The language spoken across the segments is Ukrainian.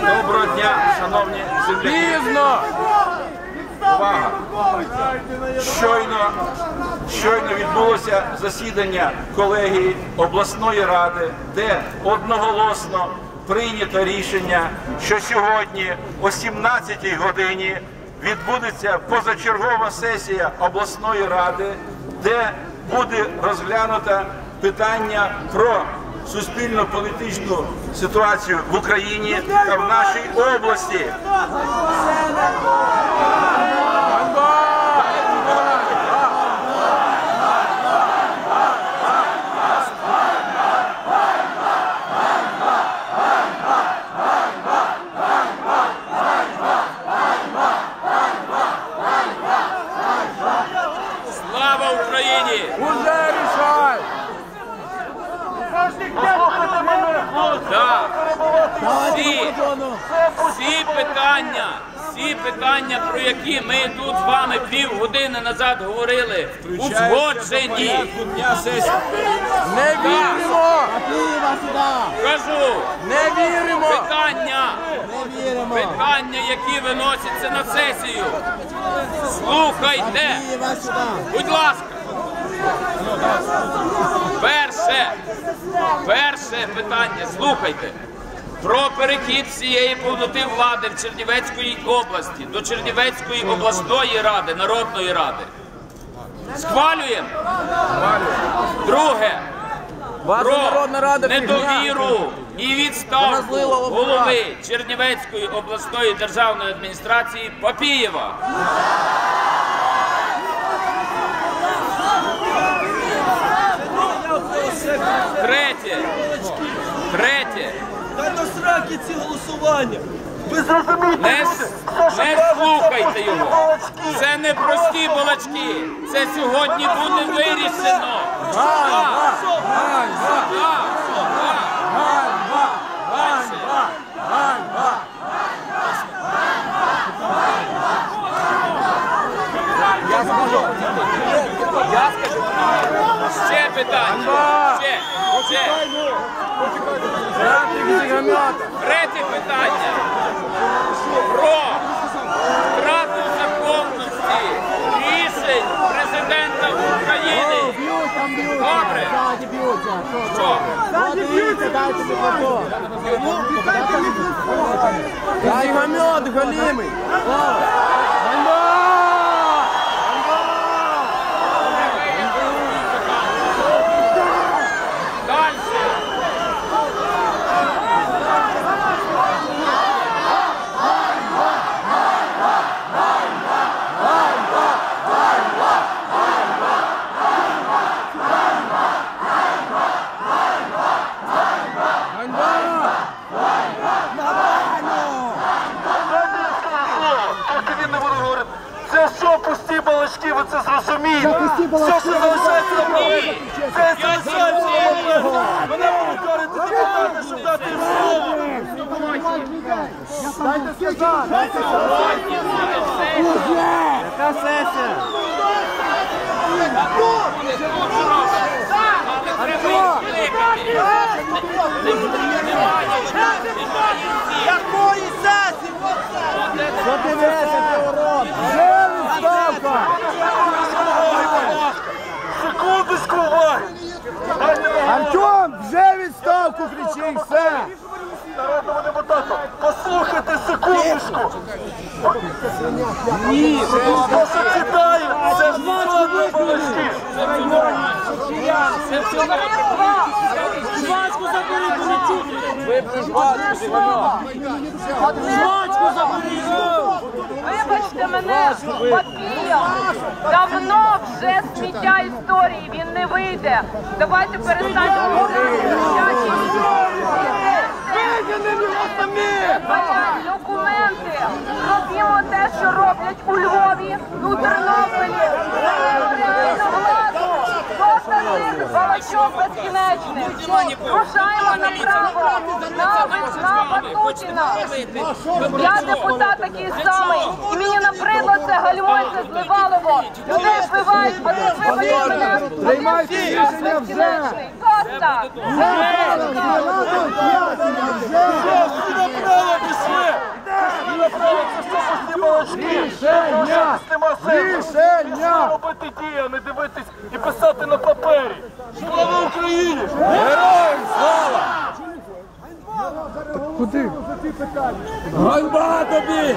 Доброго дня, шановні земляки. Пізно! Увага! Щойно, щойно відбулося засідання колегії обласної ради, де одноголосно прийнято рішення, що сьогодні о 17-й годині відбудеться позачергова сесія обласної ради, де буде розглянуто питання про суспільно-політичну ситуацію в Україні та в нашій області. Слава Україні! Уже рішай! Так. Всі, всі питання, всі питання, про які ми тут з вами півгодини назад говорили, узгоджені. Не віримо! Кажу, Не віримо! питання, питання, які виносяться на сесію. Слухайте, будь ласка. Перше, перше питання, слухайте. Про перехід всієї повноти влади в Чернівецької області до Чернівецької обласної ради, народної ради. Схвалюємо. Друге. Про недовіру і відставку голови Чернівецької обласної державної адміністрації Папієва. Третє. Третє. Та сраки ці голосування. Ви зрозумієте, Не, слухайте його. Це не прості балачки. Це сьогодні буде вирішено. Так, Ганьба! так, так. Ганьба! Дальше. Ганьба! Я скажу. Я скажу. Ще питання. Ганьба! Ще, ще. Графік зігамята. Третє питання. Про втрату законності рішень президента України. Б'ють, там б'ють. Добре. Ззаді б'ються. Що? Що? Ззаді б'ються, дайте мікрофон. Зігамет галімий. Ганьба! Дальше. Поки він не буде говорити. Це що пусті балачки, ви це зрозумієте? Все, що залишається на Ні. голові, це залишається на голові. Мене будуть депутати, щоб дати їм слово. Дайте сказати. Дайте буде. Яка сесія? Але треба їх кликати. Немає. Немає всіх. Якої сесії? Що ти весите, урод? Вже відставка. Секундочку уваги. Дайте мені Артем, вже відставку кричи, все. народному депутату. Послухайте секундочку. Ні, що читаю, це ж не балачки. Жвачку заберіть, не чути. Випни жвачку, зігамет. Жвачку заберіть. Вибачте мене, Папія, давно вже сміття історії, він не вийде. Давайте перестанемо Валять документи, робімо те, що роблять у Львові, у Тернополі, балачок безкінечних. Рушаємо направо, на, на Батутіна. Я депутат такий самий, і мені набридло це гальмойце зливалово. Людей вбивають, а тут вибачте мене. Приймайте рішення вже. Направо пішли. Рішення! Рішення! робити дія, не дивитись і писати на папері. Слава Україні! Героям слава! Куди? Ганьба тобі!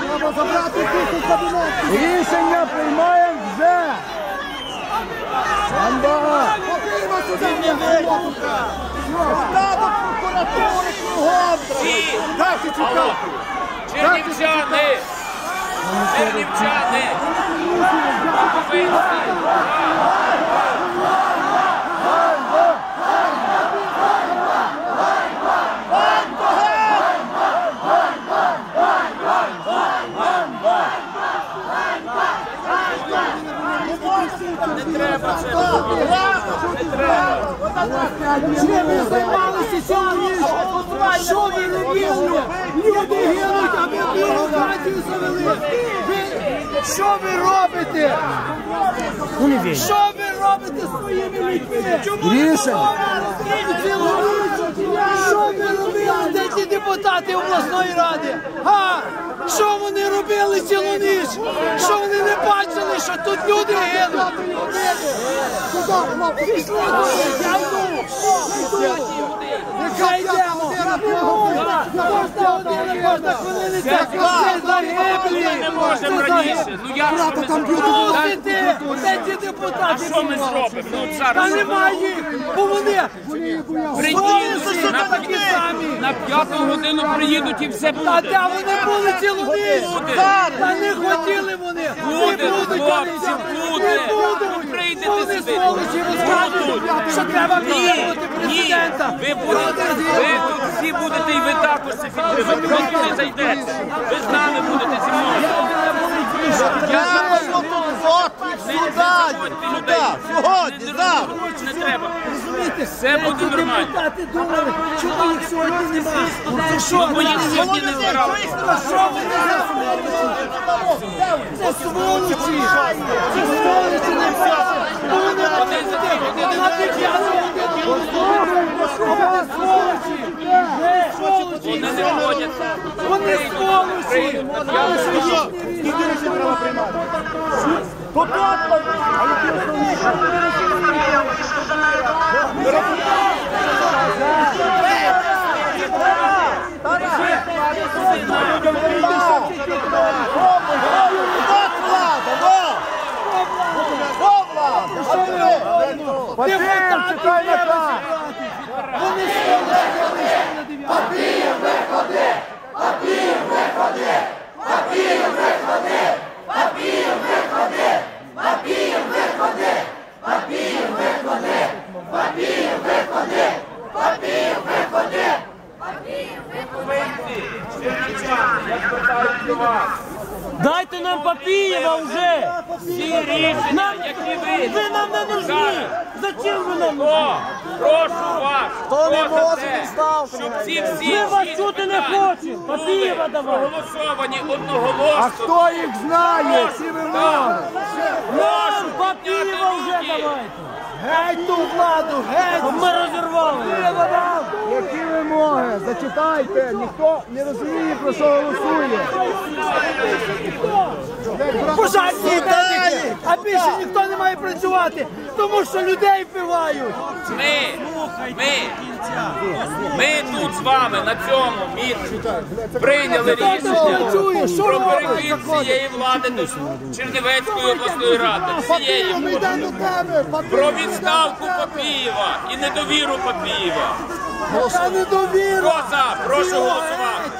Треба забрати тисячу кабінет! Рішення приймаємо вже! Ганьба! Штаб прокуратури кругом. Всі! Дайте чекати. Чернівчани! Чернівчани! Буковинці! Не треба це. Не треба. Чим ви займалися ніч? Що ви робили? Люди гинуть, а ви бюрократію завели. Ви- Що ви робите? Що ви робите своїми людьми? Рішення. Цілу ніч. Що ви робили? Депутати обласної ради? А? Що вони робили цілу ніч? Що вони не бачили, що тут люди гинуть? Нехай йдемо. Можна години, можна хвилини. Це загиблі. Не можемо раніше. Ну як ми зробимо? Мусите. Де ті депутати? Що ми зробимо? Ну Та зараз немає їх, бо вони Боїться, що на, такі самі. на п'яту годину приїдуть і все Та буде. де вони були цілу ніч? Буде. Та не хотіли вони. Буде, будуть хлопці, вони. буде. Не будуть. Вони сволочі розкажуть, що треба підтримувати президента. ви будете, ви тут всі будете і ви також це підтримати. Ви зайдете. Ви з нами будете зі мною. Я не заходьте людей. Сьогодні, завтра. Не треба. Розумієте? Все буде Ці нормально. Депутати думали, чому їх сьогодні немає. Це що? Бо їх сьогодні не збирали. Що вони? Це сволочі! Це сволочі не! Бо вони Вони за Вони сволочі! Вони сволочі! Вони не ходять. Вони сволочі! Прийдуть на п'яту. Депутати чекай на Вони сволочі! Я звертаюся до вас. Дайте нам Папієва вже! Всі рішення, які ви Ви нам не нужні! зараз. Зачем ви нам? Хто? Хто не може, він став, Ми вас чути не хочемо. були Папієва давай. проголосовані одноголосно. А хто їх знає? Всі вимоги! Прошу Папієва підняти вже давайте! Геть ту владу, геть! Ми розірвали! Які вимоги? Зачитайте, ніхто не розуміє, про що голосує. Більше ніхто не має працювати, тому що людей вбивають. Ми, ми, ми тут з вами на цьому місці прийняли рішення про перехід цієї влади до Чернівецької обласної ради. Папір, про відставку. Папієва і недовіру Папієва. Та недовіра. Хто за? Прошу голосувати.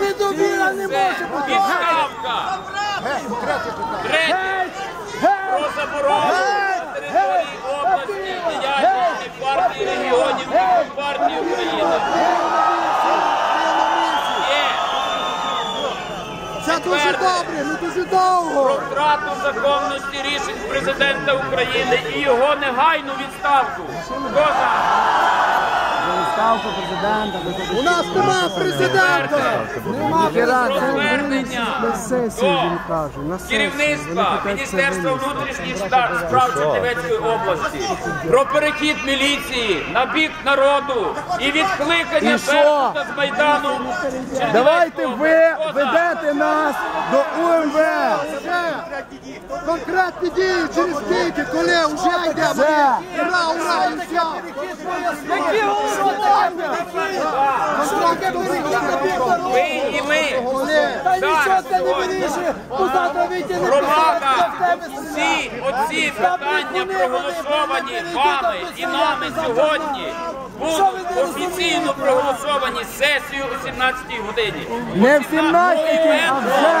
Недовіра не може бути. Відставка. Третє. Про заборону на території області діяльності партії регіонів і партії України. Це дуже добре, ми дуже довго. про втрату законності рішень президента України і його негайну відставку. Хто відставку президента. У нас нема президента! Розвернення до керівництва Міністерства внутрішніх справ Чернівецької області про перехід міліції на бік народу і відкликання І що? Беркута з Майдану. Давайте ви ведете нас до УМВ. Конкретні дії через скільки, коли вже йде Ура, ура, і все! Які голосування? Ви і ми. Та це не вирішує, Громада, всі оці питання проголосовані вами і нами сьогодні будуть офіційно проголосовані сесією о 17 годині. Не в 17, а. Вже.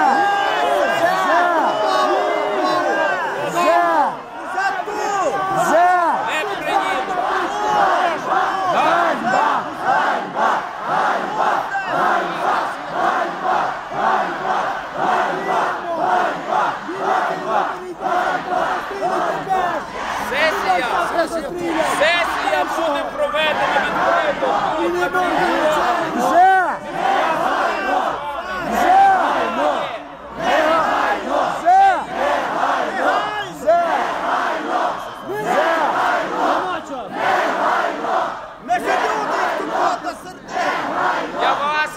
Вже. Вже. Не приїду. Сесія, сесія буде проведена відкрито тут, на трибунах. Вже. Вже. Вже. Вже. Я вас,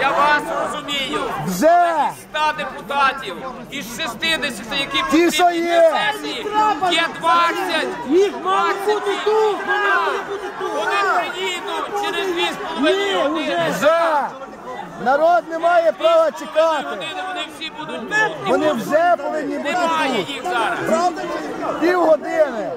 я вас розумію. Вже. 100 депутатів із 60, які Ті, що потрібні є. для сесії, є 20. Їх мало 20 бути тут, вони мали бути тут. Вони приїдуть через 2,5 години. Вже. Народ не має права чекати. години вони всі будуть тут. Вони вже повинні бути Немає тут. їх зараз. Пів години.